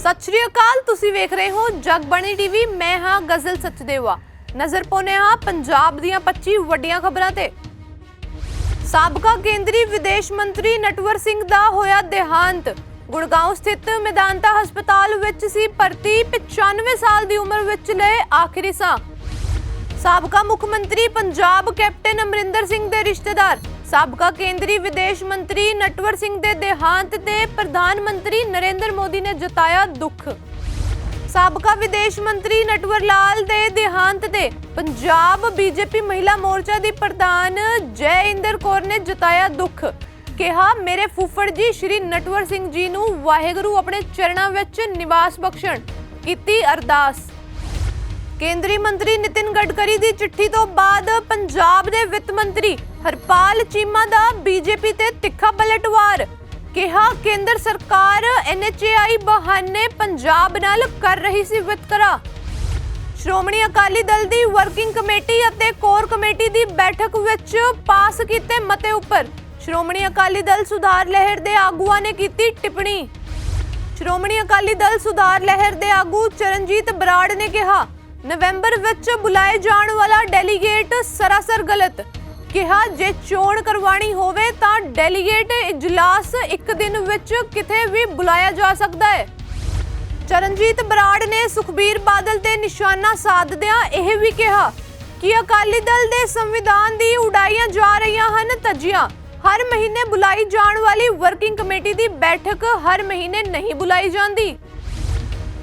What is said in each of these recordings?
ਸਤਿ ਸ਼੍ਰੀ ਅਕਾਲ, ਤੁਸੀਂ ਵੇਖ ਰਹੇ ਹੋ ਜਗਬਾਣੀ ਟੀਵੀ। ਮੈਂ ਹਾਂ ਗਜ਼ਲ ਸਚਦੇਵਾ। ਨਜ਼ਰ ਪਾਉਂਦੇ ਹਾਂ ਪੰਜਾਬ ਦੀਆਂ 25 ਵੱਡੀਆਂ ਖਬਰਾਂ ਤੇ। ਸਾਬਕਾ ਕੇਂਦਰੀ ਵਿਦੇਸ਼ ਮੰਤਰੀ ਨਟਵਰ ਸਿੰਘ ਦਾ ਹੋਇਆ ਦੇਹਾਂਤ। ਗੁੜਗਾਉਂ ਸਥਿਤ ਮੈਦਾਨਤਾ ਹਸਪਤਾਲ ਵਿੱਚ ਸੀ ਭਰਤੀ 95 ਸਾਲ ਦੀ ਉਮਰ ਵਿੱਚ ਲਏ ਆਖਰੀ ਸਾਹ। ਸਾਬਕਾ ਮੁੱਖ ਮੰਤਰੀ ਪੰਜਾਬ ਕੈਪਟਨ ਅਮਰਿੰਦਰ ਸਿੰਘ ਦੇ ਰਿਸ਼ਤੇਦਾਰ। ਸਾਬਕਾ ਕੇਂਦਰੀ ਵਿਦੇਸ਼ ਮੰਤਰੀ ਨਟਵਰ ਸਿੰਘ ਦੇ ਦੇਹਾਂਤ ਤੇ ਪ੍ਰਧਾਨ ਮੰਤਰੀ ਨਰਿੰਦਰ ਮੋਦੀ ਨੇ ਜਤਾਇਆ ਦੁੱਖ। ਸਾਬਕਾ ਵਿਦੇਸ਼ ਮੰਤਰੀ ਨਟਵਰ ਲਾਲ ਦੇ ਦੇਹਾਂਤ ਤੇ ਪੰਜਾਬ ਬੀਜੇਪੀ ਮਹਿਲਾ ਮੋਰਚਾ ਦੀ ਪ੍ਰਧਾਨ ਜੈ ਇੰਦਰ ਕੌਰ ਨੇ ਜਤਾਇਆ ਦੁੱਖ। ਕਿਹਾ, ਮੇਰੇ ਫੁੱਫੜ ਜੀ, ਸ਼੍ਰੀ ਨਟਵਰ ਸਿੰਘ ਜੀ ਨੂੰ ਵਾਹਿਗੁਰੂ ਆਪਣੇ ਚਰਨਾਂ ਵਿੱਚ ਨਿਵਾਸ ਬਖਸ਼ਣ ਕੀਤੀ ਅਰਦਾਸ। ਕੇਂਦਰੀ ਮੰਤਰੀ ਨਿਤਿਨ ਗਡਕਰੀ ਦੀ ਚਿੱਠੀ ਤੋਂ ਬਾਅਦ ਪੰਜਾਬ ਦੇ ਵਿੱਤ ਮੰਤਰੀ ਹਰਪਾਲ ਚੀਮਾ ਦਾ ਬੀਜੇਪੀ ਤੇ ਤਿੱਖਾ ਪਲਟਵਾਰ ਕਿਹਾ, ਕੇਂਦਰ ਸਰਕਾਰ ਐਨਐਚਏਆਈ ਬਹਾਨੇ ਪੰਜਾਬ ਨਾਲ ਕਰ ਰਹੀ ਸੀ ਵਿਤਕਰਾ। ਸ਼੍ਰੋਮਣੀ ਅਕਾਲੀ ਦਲ ਦੀ ਵਰਕਿੰਗ ਕਮੇਟੀ ਅਤੇ ਕੋਰ ਕਮੇਟੀ ਦੀ ਬੈਠਕ ਵਿੱਚ ਪਾਸ ਕੀਤੇ ਮਤੇ ਉੱਪਰ ਸ਼੍ਰੋਮਣੀ ਅਕਾਲੀ ਦਲ ਸੁਧਾਰ ਲਹਿਰ ਦੇ ਆਗੂਆਂ ਨੇ ਕੀਤੀ ਟਿੱਪਣੀ। ਸ਼੍ਰੋਮਣੀ ਅਕਾਲੀ ਦਲ ਸੁਧਾਰ ਲਹਿਰ ਦੇ ਆਗੂ ਚਰਨਜੀਤ ਬਰਾੜ ਨੇ ਕਿਹਾ ਨਵੰਬਰ ਵਿੱਚ ਬੁਲਾਏ ਜਾਣ ਵਾਲਾ ਡੈਲੀਗੇਟ ਸਰਾਸਰ ਗਲਤ। ਕਿਹਾ ਜੇ ਚੋਣ ਕਰਵਾਣੀ ਹੋਵੇ ਤਾਂ ਡੈਲੀਗੇਟ ਇਜਲਾਸ ਇੱਕ ਦਿਨ ਵਿੱਚ ਕਿਤੇ ਵੀ ਬੁਲਾਇਆ ਜਾ ਸਕਦਾ ਹੈ। ਚਰਨਜੀਤ ਬਰਾੜ ਨੇ ਸੁਖਬੀਰ ਬਾਦਲ ਤੇ ਨਿਸ਼ਾਨਾ ਸਾਧਦਿਆਂ ਇਹ ਵੀ ਕਿਹਾ ਕਿ ਅਕਾਲੀ ਦਲ ਦੇ ਸੰਵਿਧਾਨ ਦੀ ਉਡਾਈਆਂ ਜਾ ਰਹੀਆਂ ਹਨ ਧੱਜੀਆਂ ਹਰ ਮਹੀਨੇ ਬੁਲਾਈ ਜਾਣ ਵਾਲੀ ਵਰਕਿੰਗ ਕਮੇਟੀ ਦੀ ਬੈਠਕ ਹਰ ਮਹੀਨੇ ਨਹੀਂ ਬੁਲਾਈ ਜਾਂਦੀ।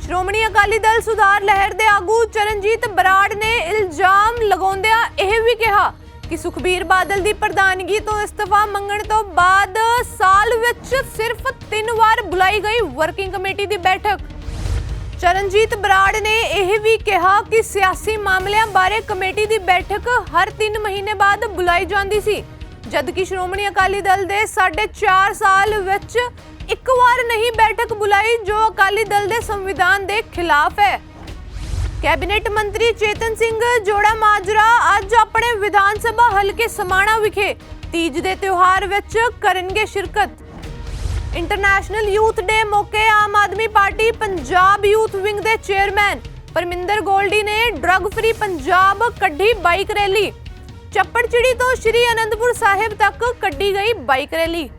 ਸ਼੍ਰੋਮਣੀ ਅਕਾਲੀ ਦਲ ਸੁਧਾਰ ਲਹਿਰ ਦੇ ਆਗੂ ਚਰਨਜੀਤ ਬਰਾੜ ਨੇ ਇਲਜ਼ਾਮ ਲਗਾਉਂਦਿਆਂ ਇਹ ਵੀ ਕਿਹਾ ਕਿ ਸੁਖਬੀਰ ਬਾਦਲ ਦੀ ਪ੍ਰਧਾਨਗੀ ਤੋਂ ਇਸਤੀਫਾ ਮੰਗਣ ਤੋਂ ਬਾਅਦ ਸਾਲ ਵਿੱਚ ਸਿਰਫ 3 ਵਾਰ ਬੁਲਾਈ ਗਈ ਵਰਕਿੰਗ ਕਮੇਟੀ ਦੀ ਬੈਠਕ। ਚਰਨਜੀਤ ਬਰਾੜ ਨੇ ਇਹ ਵੀ ਕਿਹਾ ਕਿ ਸਿਆਸੀ ਮਾਮਲਿਆਂ ਬਾਰੇ ਕਮੇਟੀ ਦੀ ਬੈਠਕ ਹਰ 3 ਮਹੀਨੇ ਬਾਅਦ ਬੁਲਾਈ ਜਾਂਦੀ ਸੀ, ਜਦਕਿ ਸ਼੍ਰੋਮਣੀ ਅਕਾਲੀ ਦਲ ਦੇ 4.5 ਸਾਲ ਵਿੱਚ ਇੱਕ ਵਾਰ ਨਹੀਂ ਬੈਠਕ ਬੁਲਾਈ ਜੋ ਅਕਾਲੀ ਦਲ ਦੇ ਸੰਵਿਧਾਨ ਦੇ ਖਿਲਾਫ ਹੈ। ਕੈਬਨਿਟ ਮੰਤਰੀ ਚੇਤਨ ਸਿੰਘ ਜੋੜਾ ਮਾਜਰਾ ਅੱਜ ਆਪਣੇ ਵਿਧਾਨ ਸਭਾ ਹਲਕੇ ਸਮਾਣਾ ਵਿਖੇ ਤੀਜ ਦੇ ਤਿਉਹਾਰ ਵਿੱਚ ਕਰਨਗੇ ਸ਼ਿਰਕਤ। ਇੰਟਰਨੈਸ਼ਨਲ ਯੂਥ ਡੇ ਮੌਕੇ Aam Aadmi Party Punjab youth wing ਦੇ ਚੇਅਰਮੈਨ ਪਰਮਿੰਦਰ ਗੋਲਡੀ ਨੇ ਡਰੱਗ ਫ੍ਰੀ ਪੰਜਾਬ ਕੱਢੀ ਬਾਈਕ ਰੈਲੀ। ਚੱਪੜਚਿੜੀ ਤੋਂ ਸ਼੍ਰੀ ਅਨੰਦਪੁਰ ਸਾਹਿਬ ਤੱਕ ਕੱਢੀ ਗਈ bike rally.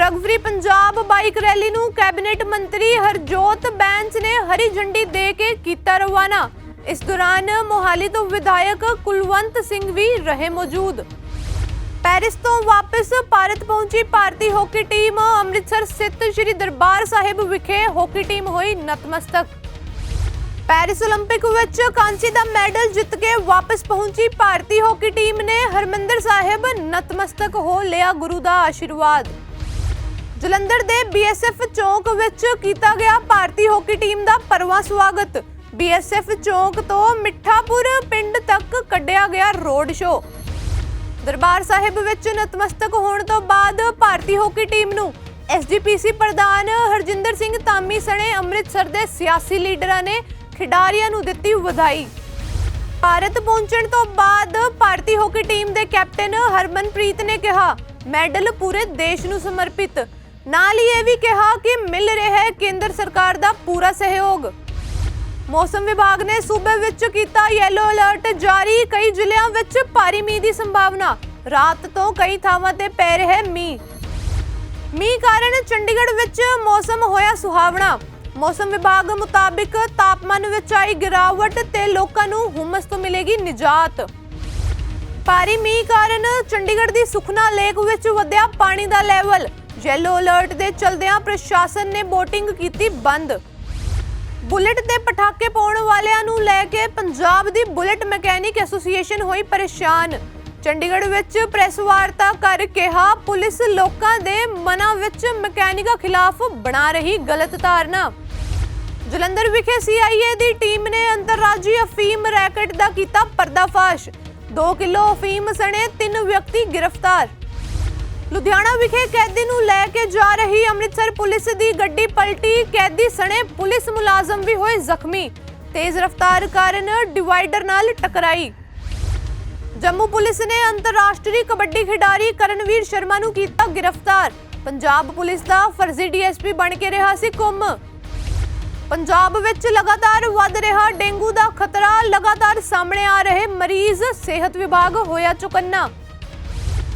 drug free Punjab bike rally ਨੂੰ ਕੈਬਨਿਟ ਮੰਤਰੀ ਹਰਜੋਤ ਬੈਂਸ ਨੇ ਹਰੀ ਝੰਡੀ ਦੇ ਕੇ ਕੀਤਾ ਰਵਾਨਾ ਇਸ ਦੌਰਾਨ ਮੋਹਾਲੀ ਤੋਂ ਵਿਧਾਇਕ ਕੁਲਵੰਤ ਸਿੰਘ ਵੀ ਰਹੇ ਮੌਜੂਦ ਪੈਰਿਸ ਤੋਂ ਵਾਪਸ ਭਾਰਤ ਪਹੁੰਚੀ ਭਾਰਤੀ ਹਾਕੀ ਟੀਮ ਅੰਮ੍ਰਿਤਸਰ ਸਥਿਤ ਸ਼੍ਰੀ ਦਰਬਾਰ ਸਾਹਿਬ ਵਿਖੇ ਹਾਕੀ ਟੀਮ ਹੋਈ ਨਤਮਸਤਕ ਪੈਰਿਸ 올림픽 ਵਿੱਚ ਕਾਂਸੀ ਦਾ ਮੈਡਲ ਜਿੱਤ ਕੇ ਵਾਪਸ ਪਹੁੰਚੀ ਭਾਰਤੀ ਹਾਕੀ ਟੀਮ ਨੇ ਹਰਮੰਦਰ ਸਾਹਿਬ ਨਤਮਸਤਕ ਹੋ ਲਿਆ ਗੁਰੂ ਦਾ ਆਸ਼ੀਰਵਾਦ ਜਲੰਧਰ ਦੇ ਬੀਐਸਐਫ ਚੌਂਕ ਵਿੱਚ ਕੀਤਾ ਗਿਆ ਭਾਰਤੀ ਹਾਕੀ ਟੀਮ ਦਾ ਪਰਵਾ ਸਵਾਗਤ। ਬੀਐਸਐਫ ਚੌਂਕ ਤੋਂ ਮਿੱਠਾਪੁਰ ਪਿੰਡ ਤੱਕ ਕੱਢਿਆ ਗਿਆ ਰੋਡ ਸ਼ੋਅ। ਦਰਬਾਰ ਸਾਹਿਬ ਵਿੱਚ ਨਤਮਸਤਕ ਹੋਣ ਤੋਂ ਬਾਅਦ ਭਾਰਤੀ ਹਾਕੀ ਟੀਮ ਨੂੰ ਐਸਜੀਪੀਸੀ ਪ੍ਰਧਾਨ ਹਰਜਿੰਦਰ ਸਿੰਘ ਤਾਮੀ ਸਣੇ ਅੰਮ੍ਰਿਤਸਰ ਦੇ ਸਿਆਸੀ ਲੀਡਰਾਂ ਨੇ ਖਿਡਾਰੀਆਂ ਨੂੰ ਦਿੱਤੀ ਵਧਾਈ। ਭਾਰਤ ਪਹੁੰਚਣ ਤੋਂ ਬਾਅਦ ਭਾਰਤੀ ਹਾਕੀ ਟੀਮ ਦੇ ਕੈਪਟਨ ਹਰਮਨਪ੍ਰੀਤ ਨੇ ਕਿਹਾ, ਮੈਡਲ ਪੂਰੇ ਦੇਸ਼ ਨੂੰ ਸਮਰਪਿਤ। ਨਾਲ ਹੀ ਇਹ ਵੀ ਕਿਹਾ ਕਿ ਮਿਲ ਰਿਹਾ ਹੈ ਕੇਂਦਰ ਸਰਕਾਰ ਦਾ ਪੂਰਾ ਸਹਿਯੋਗ। ਮੌਸਮ ਵਿਭਾਗ ਨੇ ਸੂਬੇ ਵਿੱਚ ਕੀਤਾ ਯੈਲੋ ਅਲਰਟ ਜਾਰੀ ਕਈ ਜ਼ਿਲ੍ਹਿਆਂ ਵਿੱਚ ਭਾਰੀ ਮੀਂਹ ਦੀ ਸੰਭਾਵਨਾ। ਰਾਤ ਤੋਂ ਕਈ ਥਾਵਾਂ ਤੇ ਪੈ ਰਿਹਾ ਮੀਂਹ। ਮੀਂਹ ਕਾਰਨ ਚੰਡੀਗੜ੍ਹ ਵਿੱਚ ਮੌਸਮ ਹੋਇਆ ਸੁਹਾਵਣਾ। ਮੌਸਮ ਵਿਭਾਗ ਮੁਤਾਬਿਕ ਤਾਪਮਾਨ ਵਿੱਚ ਆਈ ਗਿਰਾਵਟ ਤੇ ਲੋਕਾਂ ਨੂੰ ਹੁਮਸ ਤੋਂ ਮਿਲੇਗੀ ਨਿਜਾਤ। ਭਾਰੀ ਮੀਂਹ ਕਾਰਨ ਚੰਡੀਗੜ੍ਹ ਦੀ ਸੁਖਨਾ ਲੇਕ ਵਿੱਚ ਵਧਿਆ ਪਾਣੀ ਦਾ ਲੈਵਲ ਯੈਲੋ ਅਲਰਟ ਦੇ ਚਲਦਿਆਂ ਪ੍ਰਸ਼ਾਸਨ ਨੇ ਬੋਟਿੰਗ ਕੀਤੀ ਬੰਦ। ਬੁਲਟ ਤੇ ਪਟਾਕੇ ਪਾਉਣ ਵਾਲਿਆਂ ਨੂੰ ਲੈ ਕੇ ਪੰਜਾਬ ਦੀ ਬੁਲਟ ਮਕੈਨਿਕ ਐਸੋਸੀਏਸ਼ਨ ਹੋਈ ਪਰੇਸ਼ਾਨ। ਚੰਡੀਗੜ੍ਹ ਵਿੱਚ ਪ੍ਰੈਸ ਵਾਰਤਾ ਕਰ ਕਿਹਾ, ਪੁਲਿਸ ਲੋਕਾਂ ਦੇ ਮਨਾਂ ਵਿੱਚ ਮਕੈਨਿਕਾਂ ਖਿਲਾਫ ਬਣਾ ਰਹੀ ਗਲਤ ਧਾਰਨਾ। ਜਲੰਧਰ ਵਿਖੇ ਸੀਆਈਏ ਦੀ ਟੀਮ ਨੇ ਅੰਤਰਰਾਜੀ ਅਫੀਮ ਰੈਕਟ ਦਾ ਕੀਤਾ ਪਰਦਾਫਾਸ਼। 2 ਕਿਲੋ ਅਫੀਮ ਸਣੇ ਤਿੰਨ ਵਿਅਕਤੀ ਗ੍ਰਿਫਤਾਰ। ਲੁਧਿਆਣਾ ਵਿਖੇ ਕੈਦੀ ਨੂੰ ਲੈ ਕੇ ਜਾ ਰਹੀ ਅੰਮ੍ਰਿਤਸਰ ਪੁਲਿਸ ਦੀ ਗੱਡੀ ਪਲਟੀ। ਕੈਦੀ ਸਣੇ ਪੁਲਿਸ ਮੁਲਾਜ਼ਮ ਵੀ ਹੋਏ ਜ਼ਖਮੀ। ਤੇਜ਼ ਰਫ਼ਤਾਰ ਕਾਰਨ ਡਿਵਾਈਡਰ ਨਾਲ ਟਕਰਾਈ। ਜੰਮੂ ਪੁਲਿਸ ਨੇ ਅੰਤਰਰਾਸ਼ਟਰੀ ਕਬੱਡੀ ਖਿਡਾਰੀ ਕਰਨਵੀਰ ਸ਼ਰਮਾ ਨੂੰ ਕੀਤਾ ਗ੍ਰਿਫਤਾਰ। ਪੰਜਾਬ ਪੁਲਿਸ ਦਾ ਫਰਜ਼ੀ ਡੀਐਸਪੀ ਬਣ ਕੇ ਰਿਹਾ ਸੀ ਕੁੰਮ। ਪੰਜਾਬ ਵਿੱਚ ਲਗਾਤਾਰ ਵੱਧ ਰਿਹਾ ਡੇਂਗੂ ਦਾ ਖਤਰਾ। ਲਗਾਤਾਰ ਸਾਹਮਣੇ ਆ ਰਹੇ ਮਰੀਜ਼ ਸਿਹਤ ਵਿਭਾਗ ਹੋਇਆ ਚੁਕੰਨਾ।